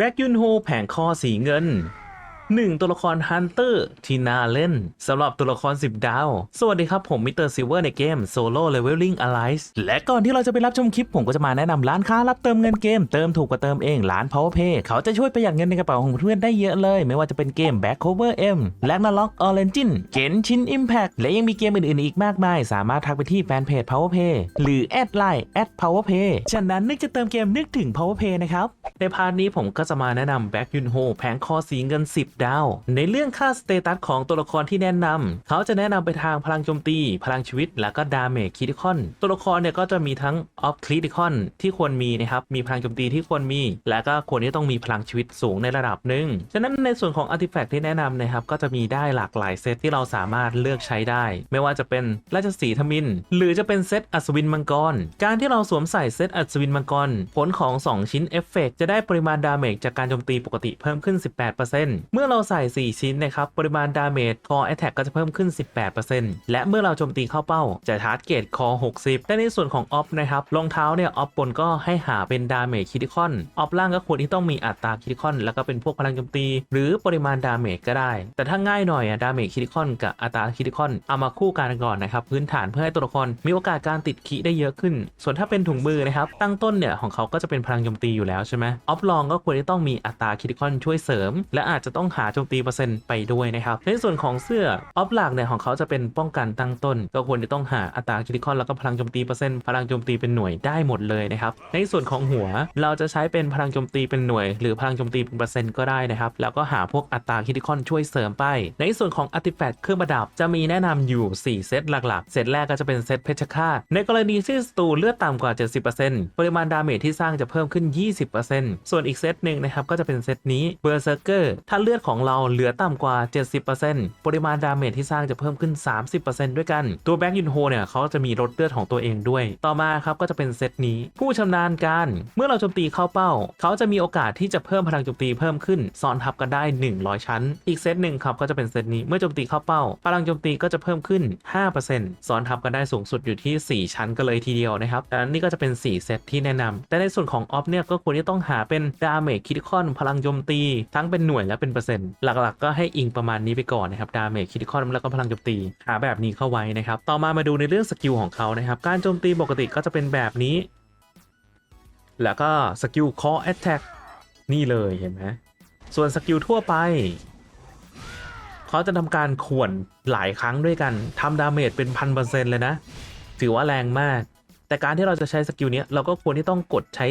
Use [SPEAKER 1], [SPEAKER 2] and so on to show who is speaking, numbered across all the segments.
[SPEAKER 1] แบ็กยุนโฮแผงคอสีเงิน 1 ตัวละครฮันเตอร์ที่น่าเล่นสำหรับตัวละคร 10 ดาว สวัสดีครับ ผมมิสเตอร์ซิลเวอร์ในเกม Solo Leveling Alliance และก่อนที่เราจะไปรับชมคลิป ผมก็จะมาแนะนำร้านค้ารับเติมเงินเกม เติมถูกกว่าเติมเองร้าน PowerPay เขาจะช่วยประหยัดเงินในกระเป๋าของเพื่อนได้เยอะเลย ไม่ว่าจะเป็นเกม Back Cover M l a g n a r o k Origin Genshin Impact และยังมีเกมอื่นๆอีกมากมาย สามารถทักไปที่แฟนเพจ PowerPay หรือแอดไลน์แอด @PowerPay ฉะนั้นนึกจะเติมเกมนึกถึง PowerPay นะครับในพาร์ทนี้ผมก็จะมาแนะนำแบ็กยุนโฮแผงคอสีเงิน 10ดาวในเรื่องค่าสเตตัสของตัวละครที่แนะนำเขาจะแนะนำไปทางพลังโจมตี พลังชีวิต แล้วก็ดาเมจคิติคอน ตัวละครเนี่ยก็จะมีทั้งออฟคริติคอนที่ควรมีนะครับ มีพลังโจมตีที่ควรมี และก็ควรที่ต้องมีพลังชีวิตสูงในระดับหนึ่ง ฉะนั้นในส่วนของอาร์ติแฟกต์ที่แนะนำนะครับ ก็จะมีได้หลากหลายเซตที่เราสามารถเลือกใช้ได้ ไม่ว่าจะเป็นราชสีห์ทมิน หรือจะเป็นเซตอัศวินมังกร การที่เราสวมใส่เซตอัศวินมังกร ผลของ 2 ชิ้นเอฟเฟกต์จะได้ปริมาณดาเมจจากการโจมตีปกติเพิ่มขึ้น 18%เมื่อเราใส่ 4 ชิ้นนะครับ ปริมาณดาเมจคอแอ t แทกก็จะเพิ่มขึ้น 18%และเมื่อเราโจมตีเข้าเป้า จะทาร์เกตคอ 60 และในส่วนของออฟนะครับรองเท้าเนี่ยออฟบนก็ให้หาเป็นดาเมจคิติคอนออฟล่างก็ควรที่ต้องมีอัตราคิติคอน แล้วก็เป็นพวกพลังโจมตี หรือปริมาณดาเมจก็ได้ แต่ถ้าง่ายหน่อยอะดาเมจคิติคอนกับอัตราคิติคอนเอามาคู่กันก่อนนะครับพื้นฐานเพื่อให้ตัวละครมีโอกาสการติดคิได้เยอะขึ้น ส่วนถ้าเป็นถุงมือนะครับตั้งต้นเนี่ยของเขาก็จะเป็นพลังโจมตีอยู่แล้วใช่ไหมออฟลองก็ควรที่ต้องมีอัตราคิติคอนช่วยเสริม และอาจจะต้องหาาโจมตีเปอร์เซ็นต์ไปด้วยนะครับ ในส่วนของเสื้อออฟหลักเนี่ยของเขาจะเป็นป้องกันตั้งต้น ก็ควรจะต้องหาอัตราคิติคอนแล้วก็พลังโจมตีเปอร์เซ็นต์พลังโจมตีเป็นหน่วยได้หมดเลยนะครับ ในส่วนของหัวเราจะใช้เป็นพลังโจมตีเป็นหน่วย หรือพลังโจมตีเป็นเปอร์เซ็นต์ก็ได้นะครับ แล้วก็หาพวกอัตราคิติคอนช่วยเสริมไป ในส่วนของอาร์ติแฟกต์เครื่องประดับจะมีแนะนำอยู่ 4 เซตหลักๆ เซตแรกก็จะเป็นเซตเพชรฆาต ในกรณีที่ศัตรูเลือดต่ำกว่า 70%ปริมาณดาเมจที่สร้างจะเพิ่มขึ้น 20%ส่วนอีกเซตหนึ่งนะครับก็จะเป็นเซตนี้เบอร์เซอร์เกอร์ถ้าเลือดของเราเหลือต่ำกว่า 70%ปริมาณดาเมจที่สร้างจะเพิ่มขึ้น 30%ด้วยกัน ตัวแบ็กยุนโฮเนี่ยเขาจะมีลดเลือดของตัวเองด้วย ต่อมาครับก็จะเป็นเซตนี้ ผู้ชำนาญการ เมื่อเราโจมตีเข้าเป้า เขาจะมีโอกาสที่จะเพิ่มพลังโจมตีเพิ่มขึ้นซ้อนทับกันได้ 100 ชั้น อีกเซตหนึ่งครับก็จะเป็นเซตนี้เมื่อโจมตีเข้าเป้า พลังโจมตีก็จะเพิ่มขึ้น 5%ซ้อนทับกันได้สูงสุดอยู่ที่ 4 ชั้นกันเลยทีเดียวนะครับดังนั้นนี่ก็จะเป็น 4 เซตที่แนะนำแต่ในส่วนของออฟเนี่ยก็ควรที่ต้องหาเป็นดาเมจคิติคอนพลังโจมตี ทั้งเป็นหน่วยและเป็นเปอร์เซ็นต์หลักๆ ก็ให้อิงประมาณนี้ไปก่อนนะครับดาเมจคิติคอนแล้วก็พลังโจมตีหาแบบนี้เข้าไว้นะครับต่อมามาดูในเรื่องสกิลของเขานะครับการโจมตีปกติก็จะเป็นแบบนี้ แล้วก็สกิล Core Attack นี่เลยเห็นไหมส่วนสกิลทั่วไปเขาจะทำการข่วนหลายครั้งด้วยกันทำดาเมจเป็นพันเปอร์เซ็นต์เลยนะ ถือว่าแรงมาก แต่การที่เราจะใช้สกิลนี้เราก็ควรที่ต้องกดใช้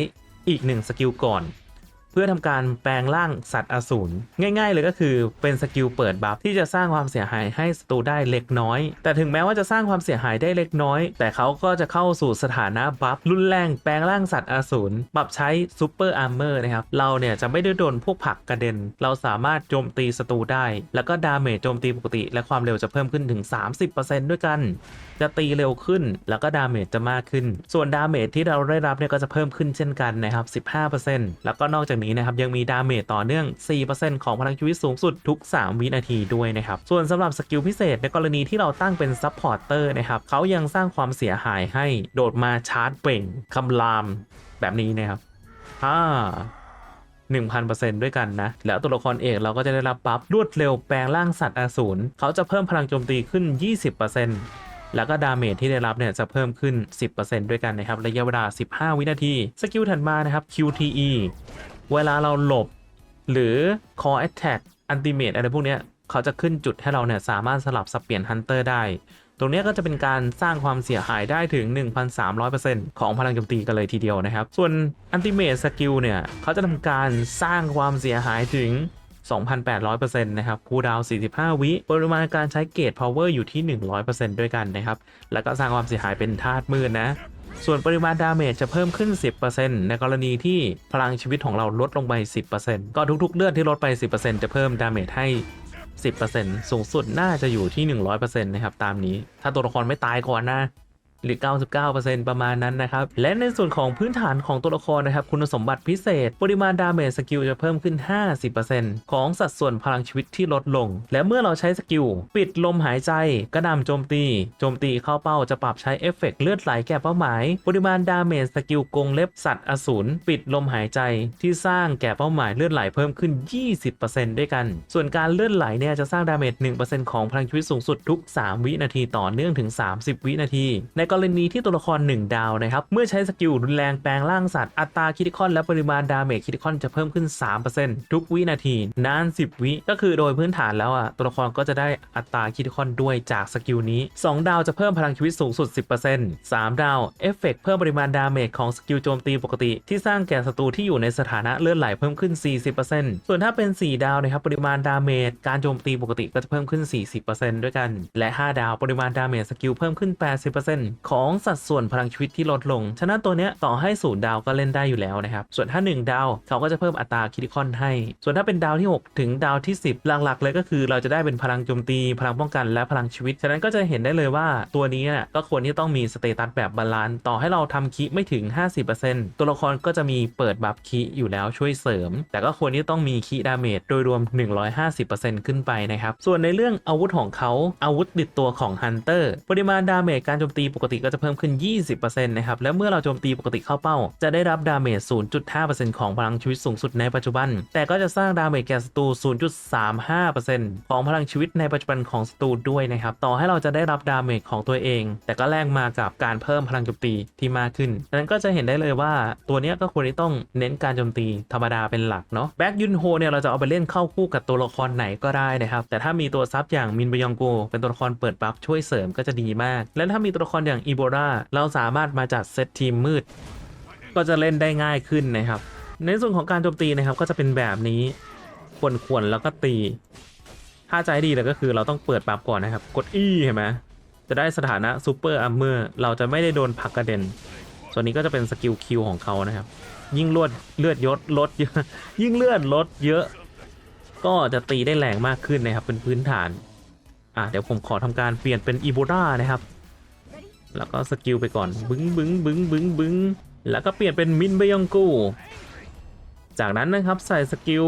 [SPEAKER 1] อีกหนึ่งสกิลก่อน เพื่อทำการแปลงร่างสัตว์อสูรง่ายๆเลยก็คือเป็นสกิลเปิดบัฟที่จะสร้างความเสียหายให้ศัตรูได้เล็กน้อย แต่ถึงแม้ว่าจะสร้างความเสียหายได้เล็กน้อย แต่เขาก็จะเข้าสู่สถานะบัฟรุนแรงแปลงร่างสัตว์อสูรปรับใช้ซูเปอร์อาร์เมอร์นะครับเราเนี่ยจะไม่ได้โดนพวกผักกระเด็น เราสามารถโจมตีศัตรูได้ แล้วก็ดาเมจโจมตีปกติ และความเร็วจะเพิ่มขึ้นถึง 30%ด้วยกัน จะตีเร็วขึ้น แล้วก็ดาเมจจะมากขึ้น ส่วนดาเมจที่เราได้รับเนี่ยก็จะเพิ่มขึ้นเช่นกันนะครับ 15%แล้วก็นอกจากนี้นะครับยังมีดาเมจต่อเนื่อง 4%ของพลังชีวิตสูงสุดทุก 3 วินาทีด้วยนะครับ ส่วนสำหรับสกิลพิเศษในกรณีที่เราตั้งเป็นซัพพอร์เตอร์นะครับเขายังสร้างความเสียหายให้โดดมาชาร์จเป่งคำรามแบบนี้นะครับอ่า1,000%ด้วยกันนะ แล้วตัวละครเอกเราก็จะได้รับบัฟรวดเร็วแปลงร่างสัตว์อสูรเขาจะเพิ่มพลังโจมตีขึ้น 20%แล้วก็ดาเมจที่ได้รับเนี่ยจะเพิ่มขึ้น 10%ด้วยกันนะครับ ระยะเวลา 15 วินาที สกิลถัดมานะครับ QTE เวลาเราหลบ หรือ Core Attack Ultimate อะไรพวกนี้เขาจะขึ้นจุดให้เราเนี่ยสามารถสลับสับเปลี่ยนฮันเตอร์ได้ ตรงนี้ก็จะเป็นการสร้างความเสียหายได้ถึง 1,300%ของพลังโจมตีกันเลยทีเดียวนะครับ ส่วน Ultimate Skill เนี่ยเขาจะทำการสร้างความเสียหายถึง2,800%นะครับคูดาว 45 วิ ปริมาณการใช้เกต power อยู่ที่ 100%ด้วยกันนะครับ แล้วก็สร้างความเสียหายเป็นธาตุมืดนะ ส่วนปริมาณดาเมจจะเพิ่มขึ้น 10%ในกรณีที่พลังชีวิตของเราลดลงไป 10%ก็ทุกๆเลือดที่ลดไป 10%จะเพิ่มดาเมจให้ 10%สูงสุดน่าจะอยู่ที่ 100%นะครับตามนี้ ถ้าตัวละครไม่ตายก่อนนะ หรือ 99%ประมาณนั้นนะครับ และในส่วนของพื้นฐานของตัวละครนะครับ คุณสมบัติพิเศษ ปริมาณดาเมจสกิลจะเพิ่มขึ้น 50%ของสัดส่วนพลังชีวิตที่ลดลง และเมื่อเราใช้สกิล ปิดลมหายใจ กระหน่ำโจมตี โจมตีเข้าเป้าจะปรับใช้เอฟเฟกต์เลือดไหลแก่เป้าหมาย ปริมาณดาเมจสกิลกงเล็บสัตว์อสูรปิดลมหายใจที่สร้างแก่เป้าหมายเลือดไหลเพิ่มขึ้น 20%ด้วยกัน ส่วนการเลือดไหลเนี่ยจะสร้างดาเมจ 1%ของพลังชีวิตสูงสุดทุก 3 วินาทีต่อเนื่องถึง 30 วินาที ในกรณีที่ตัวละคร 1 ดาวนะครับ เมื่อใช้สกิลรุนแรงแปลงร่างสัตว์ อัตราคิติคอนและปริมาณดาเมจคิติคอนจะเพิ่มขึ้น 3%ทุกวินาที นาน 10 วิ ก็คือโดยพื้นฐานแล้วอะ ตัวละครก็จะได้อัตราคิติคอนด้วยจากสกิลนี้ 2 ดาวจะเพิ่มพลังชีวิตสูงสุด 10% 3 ดาว เอฟเฟกต์เพิ่มปริมาณดาเมจของสกิลโจมตีปกติ ที่สร้างแก่ศัตรูที่อยู่ในสถานะเลือดไหลเพิ่มขึ้น 40%ส่วนถ้าเป็น 4 ดาวนะครับ ปริมาณดาเมจการโจมตีปกติก็จะเพิ่มขึ้น 40%ด้วยกัน และ 5 ดาว ปริมาณดาเมจสกิลเพิ่มขึ้น 80%ของสัดส่วนพลังชีวิตที่ลดลง ฉะนั้นตัวเนี้ยต่อให้0ดาวก็เล่นได้อยู่แล้วนะครับ ส่วนถ้า 1 ดาวเขาก็จะเพิ่มอัตราคิติคอนให้ ส่วนถ้าเป็นดาวที่ 6 ถึงดาวที่ 10 หลักๆ เลยก็คือเราจะได้เป็นพลังโจมตี พลังป้องกันและพลังชีวิต ฉะนั้นก็จะเห็นได้เลยว่าตัวนี้นะก็ควรที่ต้องมีสเตตัสแบบบาลานซ์ต่อให้เราทำคิไม่ถึง 50%ตัวละครก็จะมีเปิดบัฟคิอยู่แล้วช่วยเสริม แต่ก็ควรที่ต้องมีคิดาเมจโดยรวม 150%ขึ้นไปนะครับส่วนในเรื่องอาวุธของเขาอาวุธติดตัวของฮันเตอร์ปริมาณดาเมจการโจมตีปกติก็จะเพิ่มขึ้น 20%นะครับ และเมื่อเราโจมตีปกติเข้าเป้า จะได้รับดาเมจ 0.5%ของพลังชีวิตสูงสุดในปัจจุบัน แต่ก็จะสร้างดาเมจแก่ศัตรู 0.35%ของพลังชีวิตในปัจจุบันของศัตรูด้วยนะครับ ต่อให้เราจะได้รับดาเมจของตัวเอง แต่ก็แลกมากับการเพิ่มพลังโจมตีที่มากขึ้นดังนั้นก็จะเห็นได้เลยว่าตัวนี้ก็ควรที่ต้องเน้นการโจมตีธรรมดาเป็นหลักเนาะแบ็กยุนโฮเนี่ยเราจะเอาไปเล่นเข้าคู่กับตัวละครไหนก็ได้นะครับ แต่ถ้ามีตัวซับอย่างมินบยองโกเป็นตัวละครเปิดบัฟช่วยเสริมก็จะดีมาก และถ้ามีตัวละครอย่างอีโบราเราสามารถมาจัดเซตทีมมืด ก็จะเล่นได้ง่ายขึ้นนะครับ ในส่วนของการโจมตีนะครับก็จะเป็นแบบนี้ขวนขวนแล้วก็ตี ถ้าใจดีเลยก็คือเราต้องเปิดปรับก่อนนะครับ กด E เห็นไหมจะได้สถานะซูเปอร์อัมเมอร์เราจะไม่ได้โดนผักกระเด็น ส่วนนี้ก็จะเป็นสกิลคิวของเขานะครับ ยิ่งเลือดเลือดยศลดเยอะ ยิ่งเลือดลดเยอะ ก็จะตีได้แรงมากขึ้นนะครับเป็นพื้นฐาน อะเดี๋ยวผมขอทำการเปลี่ยนเป็นอีโบรานะครับ แล้วก็สกิลไปก่อนบึ้งบึ้งบึ้งบึ้งบึ้งแล้วก็เปลี่ยนเป็นมินเบยองกู จากนั้นนะครับใส่สกิล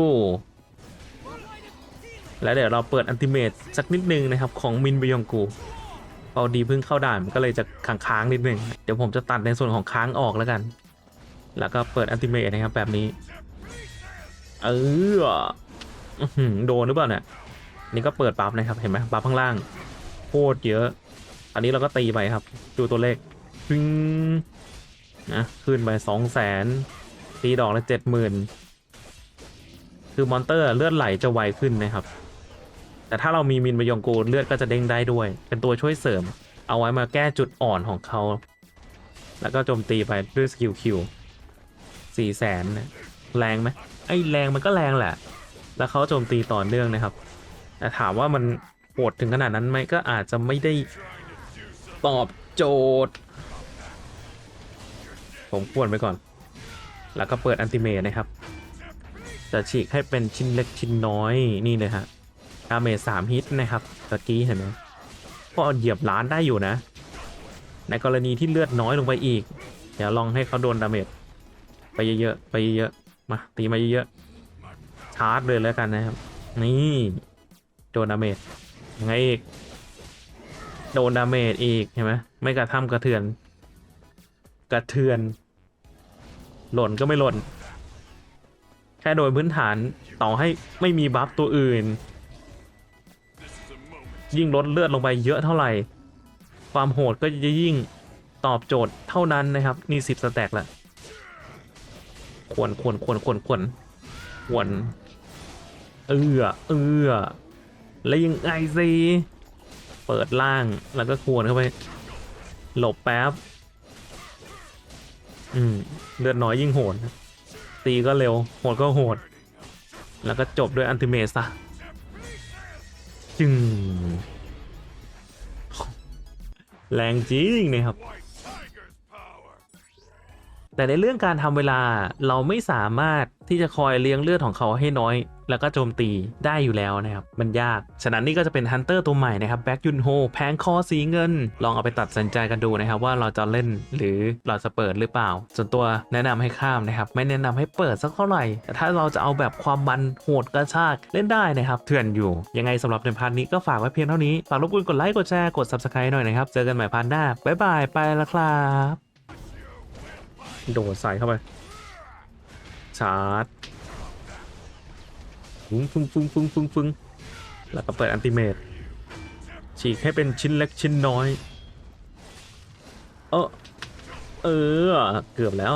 [SPEAKER 1] แล้วเดี๋ยวเราเปิดอันติเมตสักนิดนึงนะครับของมินเบยองกูพอดีเพิ่งเข้าด่านมันก็เลยจะค้างๆนิดนึง เดี๋ยวผมจะตัดในส่วนของค้างออกแล้วกัน แล้วก็เปิดอันติเมตนะครับแบบนี้ เอออื้อหือโดนหรือเปล่าเนี่ย นี่ก็เปิดบัฟนะครับเห็นไหมบัฟข้างล่างโคตรเยอะ อันนี้เราก็ตีไปครับ ดูตัวเลขปึ้งนะขึ้นไปสองแสนตีดอกละเจ็ดหมื่นคือมอนเตอร์เลือดไหลจะไวขึ้นนะครับ แต่ถ้าเรามีมินมายองโกเลือดก็จะเด้งได้ด้วย เป็นตัวช่วยเสริม เอาไว้มาแก้จุดอ่อนของเขา แล้วก็โจมตีไปด้วยสกิลคิวสี่แสนแรงไหมไอ้แรงมันก็แรงแหละ แล้วเขาโจมตีต่อเนื่องนะครับ แต่ถามว่ามันโหดถึงขนาดนั้นไหมก็อาจจะไม่ได้ ตอบโจทย์ ผมควรไปก่อน แล้วก็เปิดอันติเมทนะครับ จะฉีกให้เป็นชิ้นเล็กชิ้นน้อยนี่เลยฮะดาเมจสามฮิตนะครับตะกี้เห็นไหมก็เหยียบล้านได้อยู่นะ ในกรณีที่เลือดน้อยลงไปอีก เดี๋ยวลองให้เขาโดนดาเมจไปเยอะๆไปเยอะๆมาตีมาเยอะๆชาร์จเลยแล้วกันนะครับ นี่โดนดาเมจยังไงอีก โดนดาเมจอีกเห็นไหมไม่กระทำกระเทือน กระเทือน หล่นก็ไม่หล่น แค่โดยพื้นฐานต่อให้ไม่มีบัฟตัวอื่น ยิ่งลดเลือดลงไปเยอะเท่าไหร่ ความโหดก็จะยิ่งตอบโจทย์เท่านั้นนะครับ นี่สิบสแต็กละควรควรควรควรควรควรเอือเอือแล้วยังไงสิ เปิดล่างแล้วก็ควรเข้าไป หลบแป๊บ อืมเลือดน้อยยิ่งโหดตีก็เร็ว โหดก็โหด แล้วก็จบด้วยอันติเมตซะจึง แรงจริงนะครับ แต่ในเรื่องการทำเวลาเราไม่สามารถที่จะคอยเลี้ยงเลือดของเขาให้น้อย แล้วก็โจมตีได้อยู่แล้วนะครับ มันยาก ฉะนั้นนี่ก็จะเป็นฮันเตอร์ตัวใหม่นะครับแบ็กยุนโฮแพงคอสีเงิน ลองเอาไปตัดสินใจกันดูนะครับ ว่าเราจะเล่นหรือเราจะเปิดหรือเปล่า ส่วนตัวแนะนำให้ข้ามนะครับ ไม่แนะนำให้เปิดสักเท่าไหร่ แต่ถ้าเราจะเอาแบบความมันโหดกระชากเล่นได้นะครับเถื่อนอยู่ ยังไงสำหรับในพาร์ทนี้ก็ฝากไว้เพียงเท่านี้ ฝากรบกวนกดไลค์กดแชร์กด subscribe หน่อยนะครับ เจอกันใหม่พาร์ทหน้าบ๊ายบายไปแล้วครับโดดใส่เข้าไปชาร์จ ฟึ้งฟึ้งฟึ้งฟึ้งฟึ้งฟึ้งแล้วก็เปิดอันติเมตฉีกให้เป็นชิ้นเล็กชิ้นน้อย เออเออ เกือบแล้ว